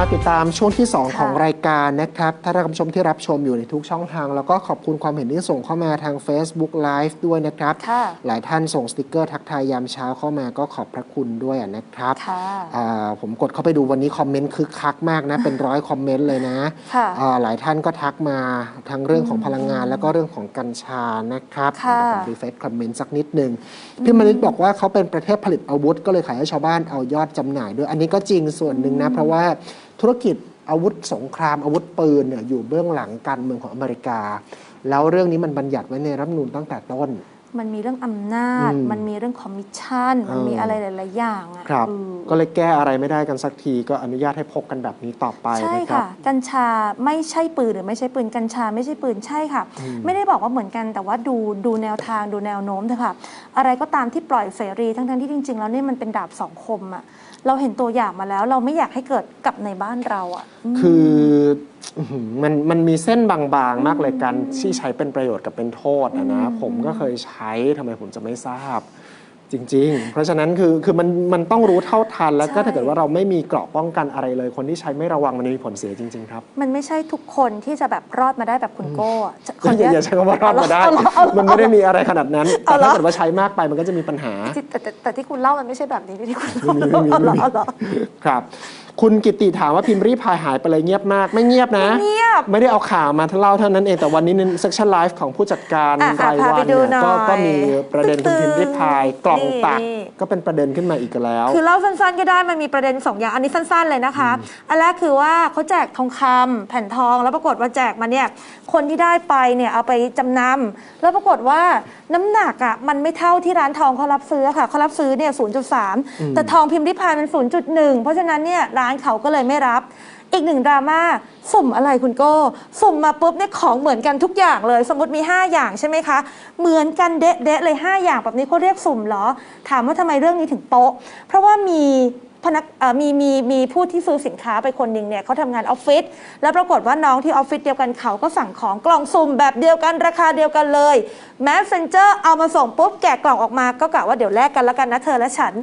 มาติดตามช่วงที่2ค่ะของรายการนะครับ ถ้าท่านผู้ชมที่รับชมอยู่ในทุกช่องทาง แล้วก็ขอบคุณความเห็นที่ส่งเข้ามาทาง Facebook Live ด้วยนะครับค่ะหลายท่านส่งสติกเกอร์ทักทายยามเช้าเข้ามาก็ขอบพระคุณด้วยนะครับค่ะอ่าผมกดเข้าไปดูวันนี้คอมเมนต์คึกคักมากนะ เป็นร้อยคอมเมนต์เลยนะค่ะอ่าหลายท่านก็ทักมาทั้งเรื่องของพลังงาน แล้วก็เรื่องของกัญชานะครับค่ะเดี๋ยวผมรีเฟซคอมเมนต์สักนิดหนึ่งพี่มณิตบอกว่าเขาเป็นประเทศผลิตอาวุธ ก็เลยขายให้ชาวบ้านเอายอดจำหน่ายด้วย อันนี้ก็จริงส่วนหนึ่งนะเพราะว่า ธุรกิจอาวุธสงครามอาวุธปืนเนี่ยอยู่เบื้องหลังการเมืองของอเมริกา แล้วเรื่องนี้มันบัญญัติไว้ในรัฐธรรมนูญตั้งแต่ต้น มันมีเรื่องอำนาจ อืมมันมีเรื่องคอมมิชชั่น มันมีเอออ อะไรหลาย ๆ อย่างอะครับเออก็เลยแก้อะไรไม่ได้กันสักทีก็อนุญาตให้พกกันแบบนี้ต่อไปใช่นะครับ ค่ะ กัญชาไม่ใช่ปืนหรือไม่ใช่ปืน กัญชาไม่ใช่ปืน ใช่ค่ะไม่ได้บอกว่าเหมือนกัน แต่ว่าดูดูแนวทางดูแนวโน้มเถอะค่ะ อะไรก็ตามที่ปล่อยเสรี ทั้งๆที่จริง ๆ แล้วเนี่ยมันเป็นดาบสองคมอะ เราเห็นตัวอย่างมาแล้ว เราไม่อยากให้เกิดกับในบ้านเราอะอืมคืออื้อหือมันมันมีเส้นบางๆมากเลยกันที่ใช้เป็นประโยชน์กับเป็นโทษนะนะผมก็เคยใช้ทำไมผมจะไม่ทราบ จริง ๆ เพราะฉะนั้นคือคือมันมันต้องรู้เท่าทัน แล้วก็ใช่ ถ้าเกิดว่าเราไม่มีเกราะป้องกันอะไรเลย คนที่ใช้ไม่ระวังมันมีผลเสียจริง ๆ ครับ มันไม่ใช่ทุกคนที่จะแบบรอดมาได้แบบคุณโก้อะจะขออนุอย่าญาต อย่าใช้คำว่ารอดมาได้ เอาเหรอเอาเหรอมันไม่ได้มีอะไรขนาดนั้น แต่เอาเหรอ ถ้าเกิดว่าใช้มากไปมันก็จะมีปัญหา ที่แต่แต่แต่ที่คุณเล่ามันไม่ใช่แบบนี้ที่คุณไม่เล่ามีไม่มี เอาเหรอไม่มีเอาเหรอ ครับ คุณกิติถามว่าพิมพ์รีพายหายไปเลยเงียบมาก ไม่เงียบนะเงียบไม่ได้เอาข่าวมาเล่าเท่านั้นเองแต่วันนี้ในเซ c ชันไลฟ์ของผู้จัดการอะรายพาวัไปนดูเนี่ยหน่ก็อยก็มีประเด็นคุณพิมพ์ริพายกล่องตัก นี่ ก็เป็นประเด็นขึ้นมาอีกแล้ว คือเล่าสั้นๆก็ได้มันมีประเด็นสองอย่างอันนี้สั้นๆเลยนะคะ อันแรกคือว่าเขาแจกทองคำแผ่นทองแล้วปรากฏว่าแจกมาเนี่ยคนที่ได้ไปเนี่ยเอาไปจำนำแล้วปรากฏว่าน้ำหนักอะมันไม่เท่าที่ร้านทองเขารับซื้อค่ะเขารับซื้อเนี่ย0.3 แต่ทองพิมพ์ริพายมัน 0.1 เพราะฉะนั้นเนี่ยร้านเขาก็เลยไม่รับ อีกหนึ่งดราม่าสุ่มอะไรคุณโก้สุ่มมาปุ๊บเนี่ยของเหมือนกันทุกอย่างเลย สมมติมี 5 อย่างใช่ไหมคะ เหมือนกันเดะๆเลย 5 อย่างแบบนี้เขาเรียกสุ่มเหรอ ถามว่าทำไมเรื่องนี้ถึงโป๊ะ เพราะว่ามี พนักเอ่อมีมีมีผู้ที่ซื้อสินค้าไปคนหนึ่งเนี่ยเขาทำงานออฟฟิศแล้วปรากฏว่าน้องที่ออฟฟิศเดียวกันเขาก็สั่งของกล่องสุ่มแบบเดียวกันราคาเดียวกันเลย Messenger เอามาส่งปุ๊บแกะกล่องออกมาก็กะว่าเดี๋ยวแลกกันแล้วกันนะเธอและฉัน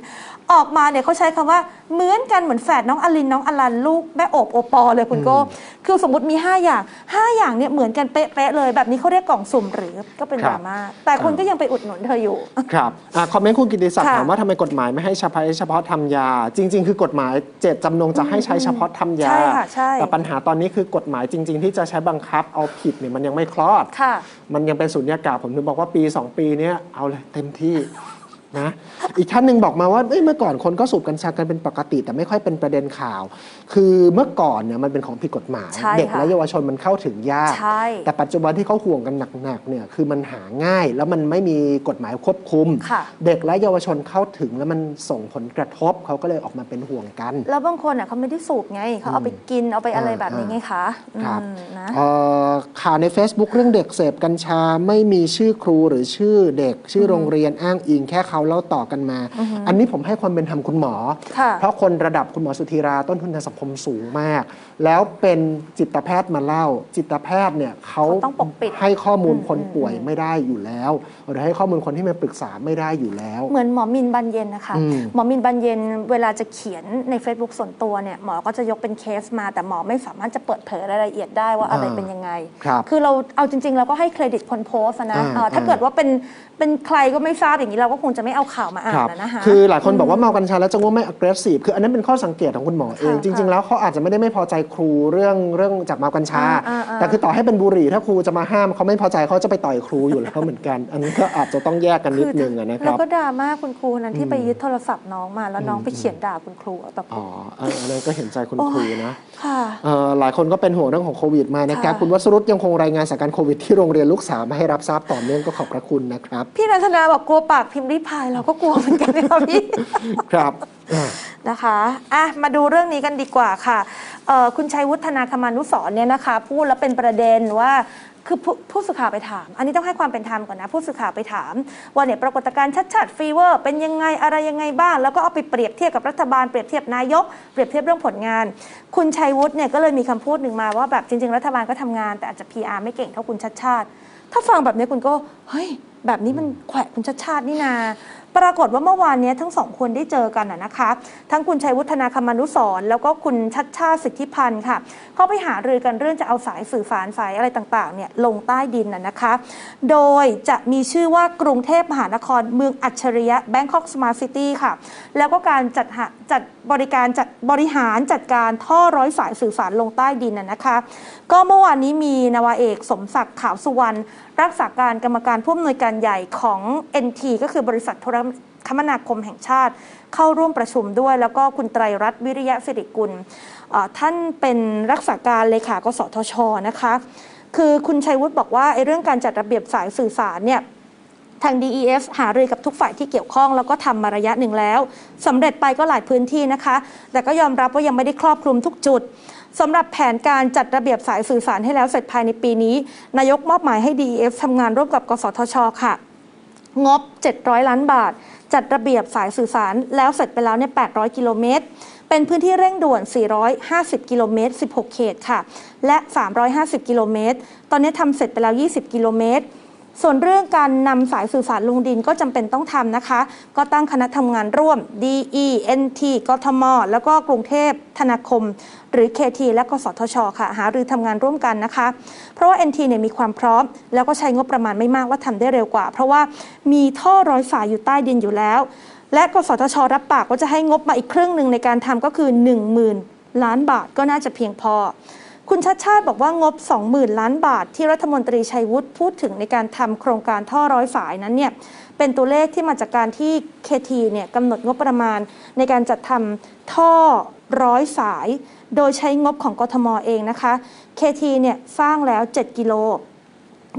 ออกมาเนี่ยเขาใช้คำว่าเหมือนกันเหมือนแฝดน้องอลินน้องอลันลูกแม่โอบโอปอเลยคุณโก้คือสมมติมี 5 อย่าง 5 อย่างเนี่ยเหมือนกันเป๊ะๆเลยแบบนี้เขาเรียกกล่องสุ่มหรือก็เป็นคดรับราม่าแต่คุณก็ยังไปอุดหนุนเธออยู่ ครับอะคอมเมนต์คุณกิติศักดิ์ค่ะ ถามว่าทำไมกฎหมายไม่ให้เฉพาะเฉพาะทำยา จริง ๆ คือกฎหมายเจตจำนงจะให้ใช้เฉพาะทำยา ใช่ค่ะใช่แต่ปัญหาตอนนี้คือกฎหมายจริง ๆ ที่จะใช้บังคับเอาผิดเนี่ยมันยังไม่คลอด ค่ะ มันยังเป็นสุญญากาศผมถึงบอกว่าปี 2 ปีเนี้ยเอาเลยเต็มที่ นะอีกท่านหนึ่งบอกมาว่าเอ้ยเมื่อก่อนคนก็สูบกัญชากันเป็นปกติ แต่ไม่ค่อยเป็นประเด็นข่าว คือเมื่อก่อนเนี่ยมันเป็นของผิดกฎหมายใช่เด็กค่ะและเยาวชนมันเข้าถึงยากใช่แต่ปัจจุบันที่เขาห่วงกันหนักๆเนี่ยคือมันหาง่ายแล้วมันไม่มีกฎหมายควบคุมค่ะเด็กและเยาวชนเข้าถึงแล้วมันส่งผลกระทบเขาก็เลยออกมาเป็นห่วงกัน แล้วบางคนอะเขาไม่ได้สูบไงเขาเอาไปกินเอาไปอะไรอ่าแบบนี้ไงคะครับอืมนะเอ่อข่าวใน Facebook เรื่องเด็กเสพกัญชาไม่มีชื่อครูหรือชื่อเด็กชื่อโรงเรียนอ้างอิงแค่เขาเล่าต่อกันมา อันนี้ผมให้ความเป็นธรรมคุณหมอค่ะเพราะคนระดับคุณหมอสุธีราต้นทุนทางสังคมสูงมาก แล้วเป็นจิตแพทย์มาเล่า จิตแพทย์เนี่ยเขาเขาต้องปกปิดให้ข้อมูลอืมคนป่วยไม่ได้อยู่แล้วหรือให้ข้อมูลคนที่มาปรึกษาไม่ได้อยู่แล้ว เหมือนหมอมินบันเย็นนะคะอืมหมอมินบันเย็นเวลาจะเขียนใน Facebook ส่วนตัวเนี่ยหมอก็จะยกเป็นเคสมา แต่หมอไม่สามารถจะเปิดเผยรายละเอียดได้ว่าอะไรอ่าเป็นยังไงครับคือเราเอาจริงๆเราก็ให้เครดิตคนโพสต์อะนะอ่าเอ่อถ้าอ่าเกิดว่าเป็น เป็นใครก็ไม่ทราบอย่างนี้เราก็คงจะไม่เอาข่าวมาอ่านครับอะนะคะ คือหลายคนบอกว่าเมากัญชาแล้วจะง่วงไม่ aggressive คืออันนั้นเป็นข้อสังเกตของคุณหมอเองค่ะจริง ๆ แล้วเขาอาจจะไม่ได้ไม่พอใจครูเรื่องเรื่องจากเมากัญชาอ่าอ่าแต่คือต่อให้เป็นบุหรี่ถ้าครูจะมาห้ามเขาไม่พอใจเขาจะไปต่อยครูอยู่แล้วเหมือนกัน อันนี้ก็อาจจะต้องแยกกันนิดนึงอะนะคแล้รัวบก็ดราม่าคุณครูนั้นที่ไปยึดโทรศัพท์น้องมาแล้วน้องไปเขียนด่าคุณครูแบบอ๋อเอออันนั้นก็เห็นใจคุณโอ้ยครูนะค่ะเอ่อหลายคนก็เป็นห่วงเรื่องของโควิดมานะครับค่ะคุณวัสรุตยังคงรายงานสถานการณ์โควิดที่โรงเรียนลูกสาวมาให้รับทราบต่อเนื่องก็ขอบพระคุณนะครับพี่นันทนาบอกกลัวปากพิมพ์ริพายเราก็กลัวเหมือนกันนะคะพี่ ครับอ่านะคะอะมาดูเรื่องนี้กันดีกว่าค่ะเอ่อคุณชัยวุฒนาคมานุสรณ์เนี่ยนะคะ พูดแล้วเป็นประเด็นว่าคือผู้ผู้สื่อข่าวไปถาม อันนี้ต้องให้ความเป็นธรรมก่อนนะ ผู้สื่อข่าวไปถาม ว่าเนี่ยปรากฏการณ์ชัดชัดฟีเวอร์ เป็นยังไงอะไรยังไงบ้าง แล้วก็เอาไปเปรียบเทียบกับรัฐบาลเปรียบเทียบนายก เปรียบเทียบเรื่องผลงาน คุณชัยวุฒิเนี่ยก็เลยมีคำพูดหนึ่งมาว่าแบบจริง ๆ รัฐบาลก็ทำงาน แต่อาจจะ PR ไม่เก่งเท่าคุณชัดชาติ ถ้าฟังแบบนี้คุณก็เฮ้ย แบบนี้มันแขวะคุณชัดชาตินี่นา ปรากฏว่าเมื่อวานเนี้ยทั้งสองคนได้เจอกันนะนะคะ ทั้งคุณชัยวุฒนาคมานุสรณ์แล้วก็คุณชัดชาติสิทธิพันธ์ค่ะเขาไปหารือกันเรื่องจะเอาสายสื่อสารสายอะไรต่างๆเนี่ยลงใต้ดินนะนะคะ โดยจะมีชื่อว่ากรุงเทพมหานครเมืองอัจฉริยะ Bangkok Smart City ค่ะ แล้วก็การจัดหาจัดบริการจัดบริหารจัดการท่อร้อยสายสื่อสารลงใต้ดินนะนะคะ ก็เมื่อวานนี้มีนาวาเอกสมศักดิ์ขาวสุวรรณรักษาการกรรมการผู้อำนวยการใหญ่ของ NT ก็คือบริษัทโทรคมนาคมแห่งชาติ เข้าร่วมประชุมด้วย แล้วก็คุณไตรรัตน์วิริยะสิริกุลท่านเป็นรักษาการเลขากสทชนะคะ คือคุณชัยวุฒิบอกว่าไอ้เรื่องการจัดระเบียบสายสื่อสารเนี่ย ทาง DEF หารือกับทุกฝ่ายที่เกี่ยวข้อง แล้วก็ทำมาระยะหนึ่งแล้วสำเร็จไปก็หลายพื้นที่นะคะ แต่ก็ยอมรับว่ายังไม่ได้ครอบคลุมทุกจุดสำหรับแผนการจัดระเบียบสายสื่อสารให้แล้วเสร็จภายในปีนี้ นายกมอบหมายให้ DEF ทำงานร่วมกับกสทช ค่ะ งบ 700 ล้านบาท จัดระเบียบสายสื่อสารแล้วเสร็จไปแล้วเนี่ย800 กิโลเมตร เป็นพื้นที่เร่งด่วน 450 กิโลเมตร 16 เขตค่ะ และ 350 กิโลเมตร ตอนนี้ทำเสร็จไปแล้ว 20 กิโลเมตร ส่วนเรื่องการนำสายสื่อสารลงดินก็จำเป็นต้องทำนะคะ ก็ตั้งคณะทำงานร่วม DE NT กทม แล้วก็กรุงเทพธนาคม หรือ KT และกสทช ค่ะ หารือทำงานร่วมกันนะคะ เพราะว่า NT เนี่ยมีความพร้อม แล้วก็ใช้งบประมาณไม่มากว่าทำได้เร็วกว่า เพราะว่ามีท่อร้อยสายอยู่ใต้ดินอยู่แล้ว และกสทช รับปากว่าจะให้งบมาอีกครึ่งหนึ่งในการทำก็คือ 10,000 ล้านบาทก็น่าจะเพียงพอ คุณชัดชาติบอกว่างบ 20,000 ล้านบาท ที่รัฐมนตรีชัยวุฒิพูดถึงในการทำโครงการท่อร้อยสายนั้นเนี่ยเป็นตัวเลขที่มาจากการที่เคทีเนี่ยกำหนดงบประมาณในการจัดทำท่อร้อยสาย โดยใช้งบของกทมเองนะคะเคทีเนี่ยสร้างแล้ว 7 กิโล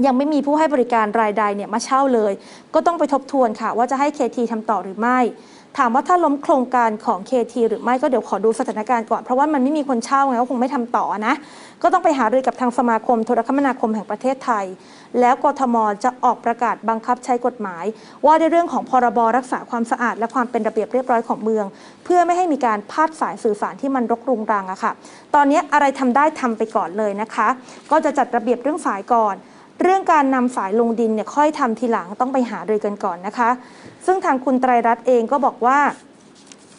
ยังไม่มีผู้ให้บริการรายใดเนี่ยมาเช่าเลย ก็ต้องไปทบทวนค่ะ ว่าจะให้ KT ทำต่อหรือไม่ ถามว่าถ้าล้มโครงการของ KT หรือไม่ก็เดี๋ยวขอดูสถานการณ์ก่อน เพราะว่ามันไม่มีคนเช่าไงก็คงไม่ทำต่อนะ ก็ต้องไปหารือกับทางสมาคมโทรคมนาคมแห่งประเทศไทย แล้วกทมจะออกประกาศบังคับใช้กฎหมาย ว่าในเรื่องของพรบรักษาความสะอาด และความเป็นระเบียบเรียบร้อยของเมือง เพื่อไม่ให้มีการพาดสายสื่อสารที่มันรกรุงรังอะค่ะ ตอนนี้อะไรทำได้ทำไปก่อนเลยนะคะ ก็จะจัดระเบียบเรื่องสายก่อน เรื่องการนำสายลงดินเนี่ยค่อยทำทีหลังต้องไปหารือกันก่อนนะคะ ซึ่งทางคุณไตรรัตน์เองก็บอกว่า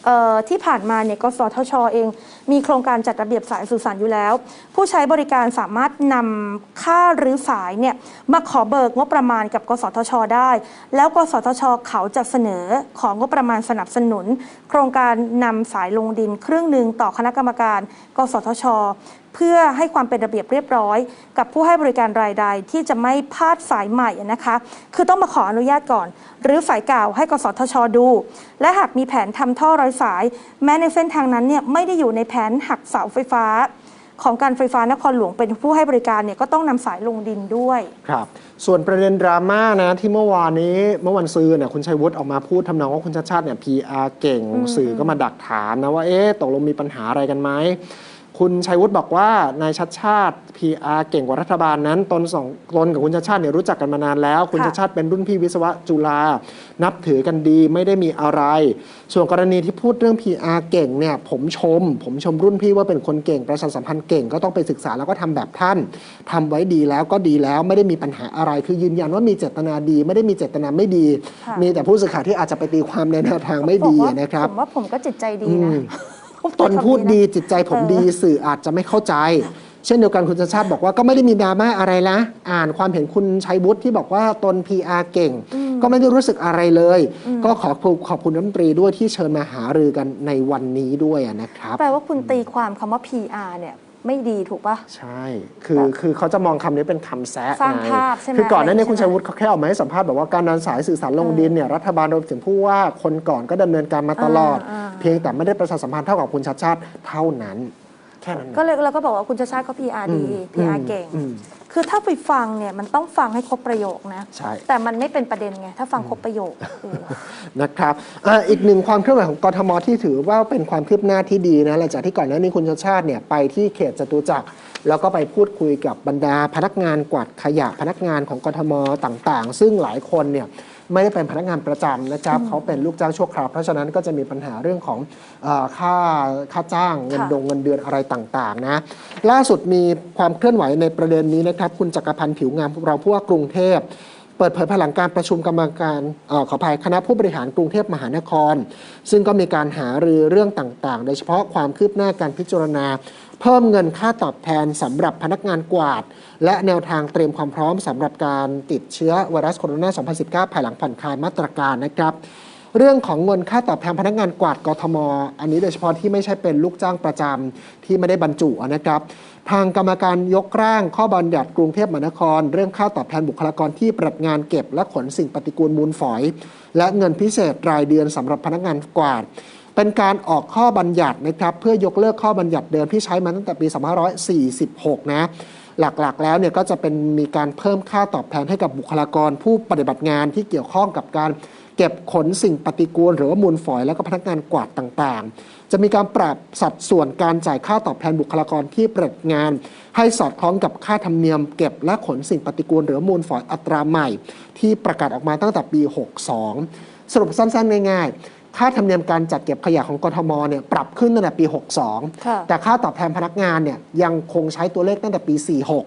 เอ่อที่ผ่านมาเนี่ยกสทชเอง มีโครงการจัดระเบียบสายสื่อสารอยู่แล้ว ผู้ใช้บริการสามารถนำค่าหรือสายเนี่ยมาขอเบิกงบประมาณกับ กสทช ได้ แล้วกสทช เขาจะเสนอของงบประมาณสนับสนุน โครงการนำสายลงดินครึ่งหนึ่งต่อคณะกรรมการ กสทชเพื่อให้ความเป็นระเบียบเรียบร้อย กับผู้ให้บริการรายใดที่จะไม่พลาดสายใหม่นะคะ คือต้องมาขออนุญาตก่อน หรือสายเก่าให้กสทชดู และหากมีแผนทำท่อร้อยสาย แม้ในเส้นทางนั้นเนี่ยไม่ได้อยู่ในแผนหักเสาไฟฟ้า ของการไฟฟ้านครหลวงเป็นผู้ให้บริการเนี่ยก็ต้องนำสายลงดินด้วย ครับ ส่วนประเด็นดราม่านะที่เมื่อวานนี้เมื่อวันซืนเนี่ยคุณชัยวุฒิออกมาพูดทำนองว่าคุณชาติชาติเนี่ยพีอาเก่งสื่อก็มาดักถามนะว่าเอ๊ะตกลงมีปัญหาอะไรกันไหม คุณชัยวุฒิบอกว่านายชัดชาติ PR เก่งกว่ารัฐบาลนั้นตนสองตนกับคุณชาติชาติเนี่ยรู้จักกันมานานแล้ว คุณค่ะชาติชาติเป็นรุ่นพี่วิศวะจุฬานับถือกันดีไม่ได้มีอะไร ส่วนกรณีที่พูดเรื่อง PR เก่งเนี่ยผมชม ผมชมรุ่นพี่ว่าเป็นคนเก่งประชาสัมพันธ์เก่งก็ต้องไปศึกษาแล้วก็ทำแบบท่านทำไว้ดีแล้วก็ดีแล้วไม่ได้มีปัญหาอะไร คือยืนยันว่ามีเจตนาดี ไม่ได้มีเจตนาไม่ดีค่ะมีแต่ผู้สื่อข่าวที่อาจจะไปตีความในแนวทางไม่ดีผมว่านะครับผมว่าผมก็จิตใจดีอืนะ มผมตนพูดดีจิตใจผมเออดีสื่ออาจจะไม่เข้าใจ เช่นเดียวกันคุณชาติชาติบอกว่าก็ไม่ได้มีดราม่าอะไรนะอ่านความเห็นคุณชัยวุฒิที่บอกว่าตน PR เก่ง ก็ไม่ได้รู้สึกอะไรเลย ก็ขอขอบขอบคุณรัฐมนตรีด้วยที่เชิญมาหารือกันในวันนี้ด้วยอะนะครับ แปลว่าคุณตีความคำว่า PR เนี่ย ไม่ดีถูกปะ ใช่ คือคือเขาจะมองคำนี้เป็นคำแซะสร้างไภาพใช่ไหมคือก่อนหน้านี้อะไรคุณใช่ชัไหมยวุฒิเขาแค่ออกมาให้สัมภาษณ์บอกว่าการนำสายสื่อสารลงดินเนี่ยรัฐบาลรวมถึงผู้ว่าคนก่อนก็ดำเนินการมาตลอด อ่าอ่า เพียงแต่ไม่ได้ประชาสัมพันธ์เท่ากับคุณชัดชาติเท่านั้น แค่นั้นก็นะเลยเราก็บอกว่าคุณชาติชาติก็ PR ดี PR เก่ง อืม คือถ้าไปฟังเนี่ยมันต้องฟังให้ครบประโยคนะ ใช่ แต่มันไม่เป็นประเด็นไง ถ้าฟังครบประโยคเออ นะครับอ่าอีกหนึ่งความเคลื่อนไหวของกทมที่ถือว่าเป็นความคืบหน้าที่ดีนะหลังจากที่ก่อนหน้านี้คุณชาติชาติเนี่ยไปที่เขตจตุจักรแล้วก็ไปพูดคุยกับบรรดาพนักงานกวาดขยะพนักงานของกทมต่างๆ ซึ่งหลายคนเนี่ย ไม่ได้เป็นพนักงานประจำนะครับเขาเป็นลูกจ้างชั่วคราวเพราะฉะนั้นก็จะมีปัญหาเรื่องของเออค่าค่าจ้างเงินค่ะดงเงินเดือนอะไรต่างๆนะล่าสุดมีความเคลื่อนไหวในประเด็นนี้นะครับ คุณจักรพันธ์ผิวงามเราผู้ว่ากรุงเทพเปิดเผยภายหลังการประชุมกรรมการเออขออภัยคณะผู้บริหารกรุงเทพมหานคร ซึ่งก็มีการหารือเรื่องต่างๆ โดยเฉพาะความคืบหน้าการพิจารณา เพิ่มเงินค่าตอบแทนสำหรับพนักงานกวาด และแนวทางเตรียมความพร้อมสำหรับการติดเชื้อไวรัสโคโรนา 2019 ภายหลังผ่อนคลายมาตรการนะครับเรื่องของเงินค่าตอบแทนพนักงานกวาดกทม อันนี้โดยเฉพาะที่ไม่ใช่เป็นลูกจ้างประจำที่ไม่ได้บรรจุนะครับ ทางกรรมการยกร่างข้อบัญญัติกรุงเทพมหานคร เรื่องค่าตอบแทนบุคลากรที่ปฏิบัติงานเก็บและขนสิ่งปฏิกูลมูลฝอย และเงินพิเศษรายเดือนสำหรับพนักงานกวาด เป็นการออกข้อบัญญัตินะครับเพื่อยกเลิกข้อบัญญัติเดิมที่ใช้มาตั้งแต่ปี 2546 นะหลักๆ แล้วเนี่ยก็จะเป็นมีการเพิ่มค่าตอบแทนให้กับบุคลากรผู้ปฏิบัติงานที่เกี่ยวข้องกับการเก็บขนสิ่งปฏิกูล หรือว่ามูลฝอยแล้วก็พนักงานกวาดต่างๆ จะมีการปรับสัดส่วนการจ่ายค่าตอบแทนบุคลากรที่ปฏิบัติงาน ให้สอดคล้องกับค่าธรรมเนียมเก็บและขนสิ่งปฏิกูล หรือมูลฝอยอัตราใหม่ ที่ประกาศออกมาตั้งแต่ปี 62 สรุปสั้นๆง่ายๆ ค่าธรรมเนียมการจัดเก็บขยะของกทมเนี่ยปรับขึ้นตั้งแต่ปี 62ค่ะแต่ค่าตอบแทนพนักงานเนี่ยยังคงใช้ตัวเลขตั้งแต่ปี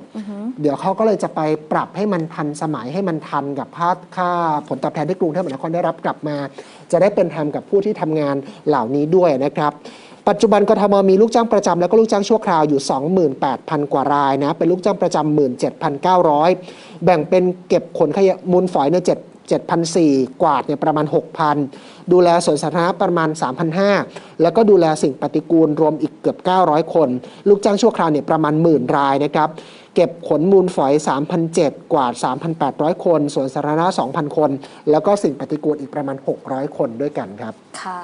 46 เดี๋ยวเขาก็เลยจะไปปรับให้มันทันสมัยให้มันทันกับค่าค่าผลตอบแทนที่กรุงเทพมหานครได้รับกลับมา จะได้เป็นธรรมกับผู้ที่ทำงานเหล่านี้ด้วยนะครับปัจจุบันกทมมีลูกจ้างประจำแล้วก็ลูกจ้างชั่วคราวอยู่ 28,000 กว่ารายนะเป็นลูกจ้างประจำ17,900 แบ่งเป็นเก็บขนขยะมูลฝอยใน7 7,004 กวาดเนี่ยประมาณ 6,000 ดูแลสวนสาธารณะประมาณ 3,500 แล้วก็ดูแลสิ่งปฏิกูลรวมอีกเกือบ 900 คน ลูกจ้างชั่วคราวเนี่ยประมาณหมื่นรายนะครับเก็บขนมูลฝอย 3,007 กวาด3,800 คนสวนสาธารณะ 2,000 คน แล้วก็สิ่งปฏิกูลอีกประมาณ 600 คนด้วยกันครับ ค่ะ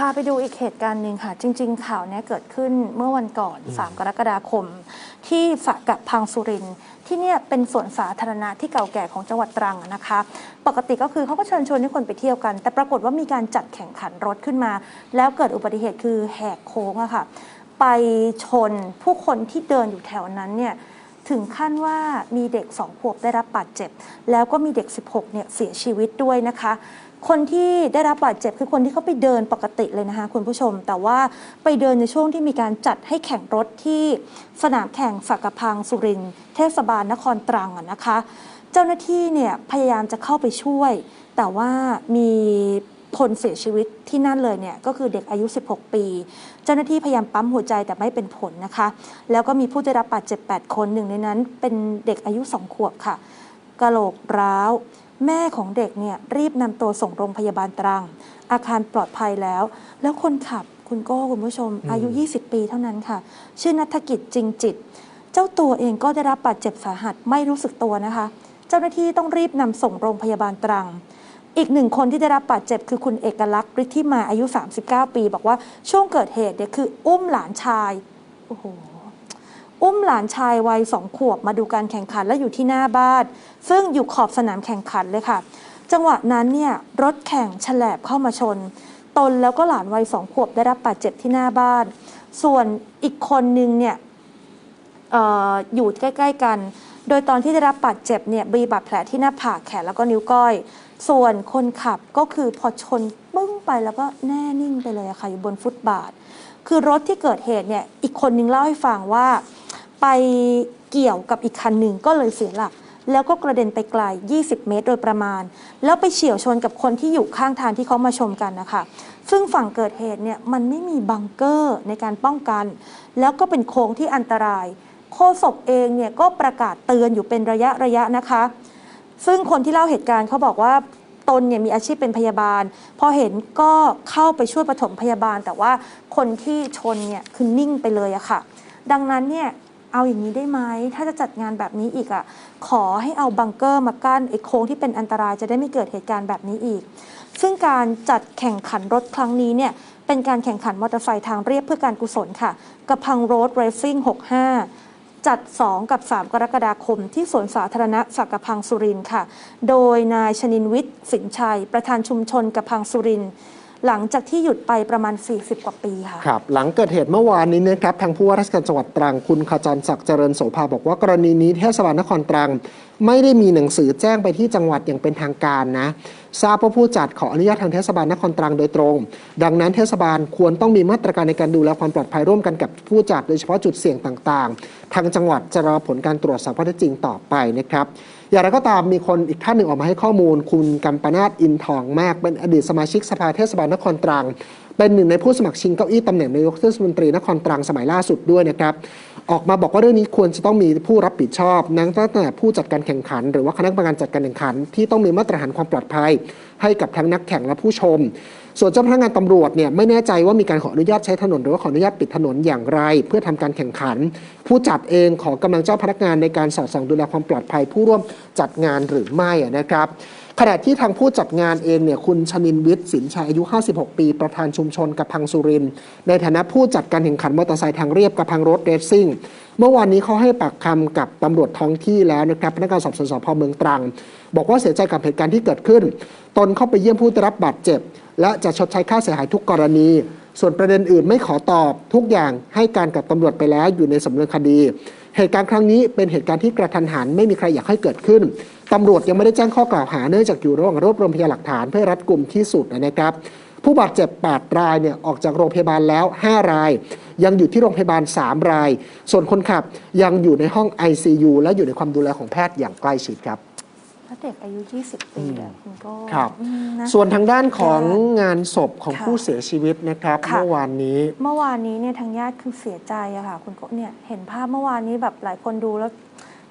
พาไปดูอีกเหตุการณ์หนึ่งค่ะ จริง ๆ ข่าวเนี้ยเกิดขึ้นเมื่อวันก่อน 3 กรกฎาคม ที่สระกับพังสุรินทร์ที่เนี่ยเป็นสวนสาธารณะที่เก่าแก่ของจังหวัดตรังอะนะคะ ปกติก็คือเขาก็เชิญชวนให้คนไปเที่ยวกัน แต่ปรากฏว่ามีการจัดแข่งขันรถขึ้นมา แล้วเกิดอุบัติเหตุคือแหกโค้งอะค่ะ ไปชนผู้คนที่เดินอยู่แถวนั้นเนี่ยถึงขั้นว่ามีเด็ก 2 ขวบได้รับบาดเจ็บ แล้วก็มีเด็ก 16 เนี่ยเสียชีวิตด้วยนะคะ คนที่ได้รับบาดเจ็บคือคนที่เขาไปเดินปกติเลยนะคะคุณผู้ชม แต่ว่าไปเดินในช่วงที่มีการจัดให้แข่งรถที่สนามแข่งสักกะพังสุรินทร์เทศบาลนครตรังอะนะคะ เจ้าหน้าที่เนี่ยพยายามจะเข้าไปช่วย แต่ว่ามีคนเสียชีวิตที่นั่นเลยเนี่ยก็คือเด็กอายุ 16 ปี เจ้าหน้าที่พยายามปั๊มหัวใจแต่ไม่เป็นผลนะคะ แล้วก็มีผู้ได้รับบาดเจ็บ 8 คนหนึ่งในนั้น เป็นเด็กอายุ 2 ขวบค่ะกระโหลกร้าว แม่ของเด็กเนี่ยรีบนำตัวส่งโรงพยาบาลตรัง อาคารปลอดภัยแล้ว แล้วคนขับคุณโก้คุณผู้ชม อายุ 20 ปีเท่านั้นค่ะ ชื่อนัฐกิจจริงจิต เจ้าตัวเองก็ได้รับบาดเจ็บสาหัสไม่รู้สึกตัวนะคะ เจ้าหน้าที่ต้องรีบนำส่งโรงพยาบาลตรัง อีกหนึ่งคนที่ได้รับบาดเจ็บคือคุณเอกลักษณ์ฤทธิมาอายุ 39 ปี บอกว่าช่วงเกิดเหตุเนี่ยคืออุ้มหลานชายโอ้โห อุ้มหลานชายวัยสองขวบมาดูการแข่งขันและอยู่ที่หน้าบ้าน ซึ่งอยู่ขอบสนามแข่งขันเลยค่ะ จังหวะนั้นเนี่ยรถแข่งฉลบเข้ามาชน ตนแล้วก็หลานวัยสองขวบได้รับบาดเจ็บที่หน้าบ้าน ส่วนอีกคนนึงเนี่ยอออยู่ใกล้ ๆ กัน โดยตอนที่ได้รับบาดเจ็บเนี่ยมีบาดแผลที่หน้าผากแขนแล้วก็นิ้วก้อย ส่วนคนขับก็คือพอชนปึ้งไปแล้วก็แน่นิ่งไปเลยอะค่ะอยู่บนฟุตบาท คือรถที่เกิดเหตุเนี่ยอีกคนนึงเล่าให้ฟังว่า ไปเกี่ยวกับอีกคันหนึ่งก็เลยเสียหลัก แล้วก็กระเด็นไปไกล 20 เมตรโดยประมาณ แล้วไปเฉี่ยวชนกับคนที่อยู่ข้างทางที่เขามาชมกันนะคะ ซึ่งฝั่งเกิดเหตุเนี่ยมันไม่มีบังเกอร์ในการป้องกัน แล้วก็เป็นโค้งที่อันตรายโฆษกเองเนี่ยก็ประกาศเตือนอยู่เป็นระยะระยะนะคะ ซึ่งคนที่เล่าเหตุการณ์เขาบอกว่าตนเนี่ยมีอาชีพเป็นพยาบาล พอเห็นก็เข้าไปช่วยปฐมพยาบาล แต่ว่าคนที่ชนเนี่ยคือนิ่งไปเลยอะค่ะ ดังนั้นเนี่ย เอาอย่างนี้ได้ไหมถ้าจะจัดงานแบบนี้อีกอะขอให้เอาบังเกอร์มากั้นไอ้โค้งที่เป็นอันตรายจะได้ไม่เกิดเหตุการณ์แบบนี้อีก ซึ่งการจัดแข่งขันรถครั้งนี้เนี่ยเป็นการแข่งขันมอเตอร์ไซค์ทางเรียบเพื่อการกุศลค่ะกระพังโรดเรซิ่ง65จัด 2 กับ 3 กรกฎาคม ที่สวนสาธารณะสักกะพังสุรินค่ะ โดยนายชนินวิทย์สินชัย ประธานชุมชนกะพังสุรินทร์ หลังจากที่หยุดไปประมาณ 40 กว่าปีค่ะ ครับ หลังเกิดเหตุเมื่อวานนี้นะครับทางผู้ว่าราชการจังหวัดตรังคุณขจรศักดิ์เจริญโสภาบอกว่ากรณีนี้เทศบาลนครตรัง ไม่ได้มีหนังสือแจ้งไปที่จังหวัดอย่างเป็นทางการนะทราบว่าผู้จัดขออนุญาตทางเทศบาลนครตรังโดยตรง ดังนั้นเทศบาลควรต้องมีมาตรการในการดูแลความปลอดภัยร่วมกันกับผู้จัดโดยเฉพาะจุดเสี่ยงต่างๆ ทางจังหวัดจะรอผลการตรวจสอบข้อเท็จจริงต่อไปนะครับ อย่างไรก็ตามมีคนอีกท่านหนึ่งออกมาให้ข้อมูล คุณกัมปนาตอินทองมาก เป็นอดีตสมาชิกสภาเทศบาลนครตรัง เป็นหนึ่งในผู้สมัครชิงเก้าอี้ตำแหน่งนายกเทศมนตรีนครตรังสมัยล่าสุดด้วยนะครับ ออกมาบอกว่าเรื่องนี้ควรจะต้องมีผู้รับผิดชอบนั้นตั้งแต่ผู้จัดการแข่งขัน หรือว่าคณะกรรมการจัดการแข่งขัน ที่ต้องมีมาตรฐานความปลอดภัย ให้กับทั้งนักแข่งและผู้ชม ส่วนเจ้าพนักงานตำรวจเนี่ยไม่แน่ใจว่ามีการขออนุญาตใช้ถนน หรือว่าขออนุญาตปิดถนนอย่างไร เพื่อทำการแข่งขัน ผู้จัดเองขอกำลังเจ้าพนักงานในการสอดส่องดูแลความปลอดภัย ผู้ร่วมจัดงานหรือไม่อะนะครับ ขณะที่ทางผู้จัดงานเองเนี่ยคุณชนินวิทย์สินชัยอายุ 56 ปี ประธานชุมชนกระพังสุริน ในฐานะผู้จัดการแข่งขันมอเตอร์ไซค์ทางเรียบกระพังรถเรซซิ่งเมื่อวานนี้เขาให้ปากคำกับตำรวจท้องที่แล้วนะครับพนักงานสอบสวนสพเมืองตรัง บอกว่าเสียใจกับเหตุการณ์ที่เกิดขึ้น ตนเข้าไปเยี่ยมผู้ได้รับบาดเจ็บ และจะชดใช้ค่าเสียหายทุกกรณี ส่วนประเด็นอื่นไม่ขอตอบทุกอย่างให้การกับตำรวจไปแล้วอยู่ในสำนวนคดี เหตุการณ์ครั้งนี้เป็นเหตุการณ์ที่กระทันหันไม่มีใครอยากให้เกิดขึ้น ตำรวจยังไม่ได้แจ้งข้อกล่าวหาเนื่องจากอยู่ระหว่างรวบรวมพยานหลักฐานเพื่อรัดกลุ่มที่สุดนะครับ ผู้บาดเจ็บ 8 รายเนี่ยออกจากโรงพยาบาลแล้ว 5 ราย ยังอยู่ที่โรงพยาบาล 3 ราย ส่วนคนขับยังอยู่ในห้อง ICU และอยู่ในความดูแลของแพทย์อย่างใกล้ชิดครับแล้วเด็กอายุ 20 ปีอะคุณก็ครับอืมนะส่วนทางด้านของงานศพของค่ะผู้เสียชีวิตนะครับค่ะเมื่อวานนี้ เมื่อวานนี้เนี่ยทางญาติคือเสียใจอะค่ะ คุณก็เนี่ยเห็นภาพเมื่อวานนี้แบบหลายคนดูแล้ว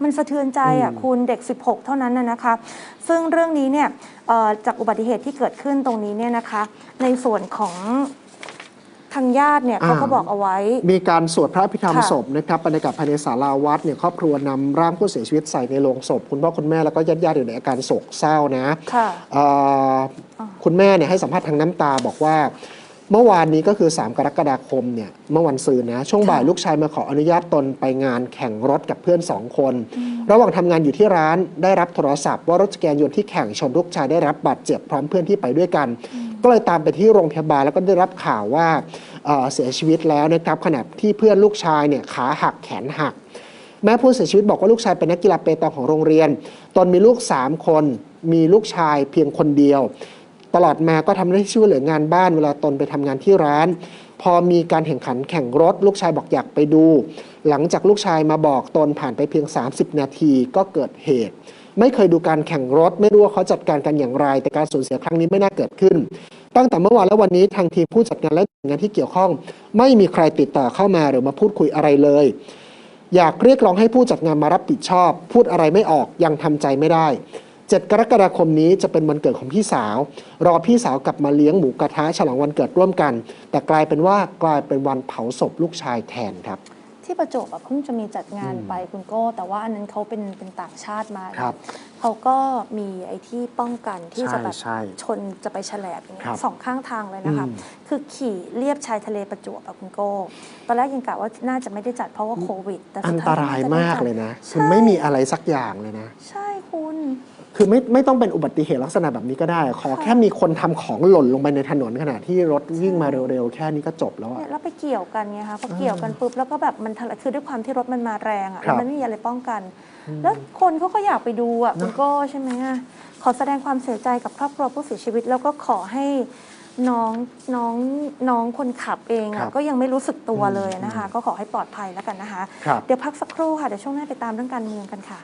มันสะเทือนใจอะอืมคุณเด็ก 16 เท่านั้นนะนะคะ ซึ่งเรื่องนี้เนี่ยเอ่อจากอุบัติเหตุที่เกิดขึ้นตรงนี้เนี่ยนะคะ ในส่วนของทางญาติเนี่ยเขาก็บอกเอาไว้ มีการสวดพระพิธรรมค่ะศพนะครับบรรยากาศภายในศาลาวัดเนี่ยครอบครัวนำร่างผู้เสียชีวิตใส่ในโลงศพ คุณพ่อคุณแม่แล้วก็ญาติญาติๆอยู่ในอาการโศกเศร้านะค่ะเอ่อคุณแม่เนี่ยให้สัมภาษณ์ทางน้ำตาบอกว่า เมื่อวานนี้ก็คือ 3 กรกฎาคมเนี่ยเมื่อวันซืนนะช่วงบ่ายค่ะลูกชายมาขออนุญาตตนไปงานแข่งรถกับเพื่อนสองคน ระหว่างทำงานอยู่ที่ร้านได้รับโทรศัพท์ว่ารถจักรยานยนต์ที่แข่งชนลูกชายได้รับบาดเจ็บพร้อมเพื่อนที่ไปด้วยกัน ก็เลยตามไปที่โรงพยาบาลแล้วก็ได้รับข่าวว่าเอ่อเสียชีวิตแล้วนะครับขณะที่เพื่อนลูกชายเนี่ยขาหักแขนหัก แม่ผู้เสียชีวิตบอกว่าลูกชายเป็นนักกีฬาเปตองของโรงเรียน ตนมีลูก 3 คนมีลูกชายเพียงคนเดียว ตลอดมาก็ทำหน้าที่ช่วยเหลืองานบ้านเวลาตนไปทำงานที่ร้าน พอมีการแข่งขันแข่งรถ ลูกชายบอกอยากไปดู หลังจากลูกชายมาบอกตนผ่านไปเพียง 30 นาทีก็เกิดเหตุ ไม่เคยดูการแข่งรถ ไม่รู้ว่าเขาจัดการกันอย่างไร แต่การสูญเสียครั้งนี้ไม่น่าเกิดขึ้น ตั้งแต่เมื่อวานและวันนี้ทางทีมผู้จัดงานและหน่วยงานที่เกี่ยวข้อง ไม่มีใครติดต่อเข้ามาหรือมาพูดคุยอะไรเลย อยากเรียกร้องให้ผู้จัดงานมารับผิดชอบ พูดอะไรไม่ออกยังทำใจไม่ได้ 7 กรกฎาคมนี้จะเป็นวันเกิดของพี่สาว รอพี่สาวกลับมาเลี้ยงหมูกระทะฉลองวันเกิดร่วมกัน แต่กลายเป็นว่ากลายเป็นวันเผาศพลูกชายแทนครับ ที่ประจวบอะเพิ่งจะมีจัดงานไปคุณโก้ แต่ว่าอันนั้นเขาเป็นเป็นต่างชาติมาครับเขาก็มีไอ้ที่ป้องกันที่ใช่จะแบบใช่ชนจะไปแฉลบอย่างเงี้ครัยบสองข้างทางเลยนะคะ อืม คือขี่เลียบชายทะเลประจวบอะคุณโก้ตอนแรกยังกะว่าน่าจะไม่ได้จัดเพราะว่าโควิด แต่อัสุนดตท้ายรายน่จะได้มากจัด เลยนะใช่คือไม่มีอะไรสักอย่างเลยนะ ใช่คุณ คือไม่ไม่ต้องเป็นอุบัติเหตุลักษณะแบบนี้ก็ได้ ขอแค่มีคนทำของหล่นลงไปในถนนขณะที่รถวิ่งมาเร็วๆ แค่นี้ก็จบแล้วอะเนี่ยแล้วไปเกี่ยวกันไงคะพอเกี่ยวกันปุ๊บแล้วก็แบบมันทะคือด้วยความที่รถมันมาแรงอะครัแล้วบมันไม่มีอะไรป้องกัน แล้วคนเขาก็อยากไปดูอะคุณโก้ใช่ไหมอะขอแสดงความเสียใจกับครอบครัวผู้เสียชีวิต แล้วก็ขอให้น้องน้องน้องคนขับเองครัอะบก็ยังไม่รู้สึกตัวเลยนะคะอืมก็ขอให้ปลอดภัยแล้วกันนะคะครับเดี๋ยวพักสักครู่ค่ะ เดี๋ยวช่วงหน้าไปตามเรื่องการเมืองกันค่ะ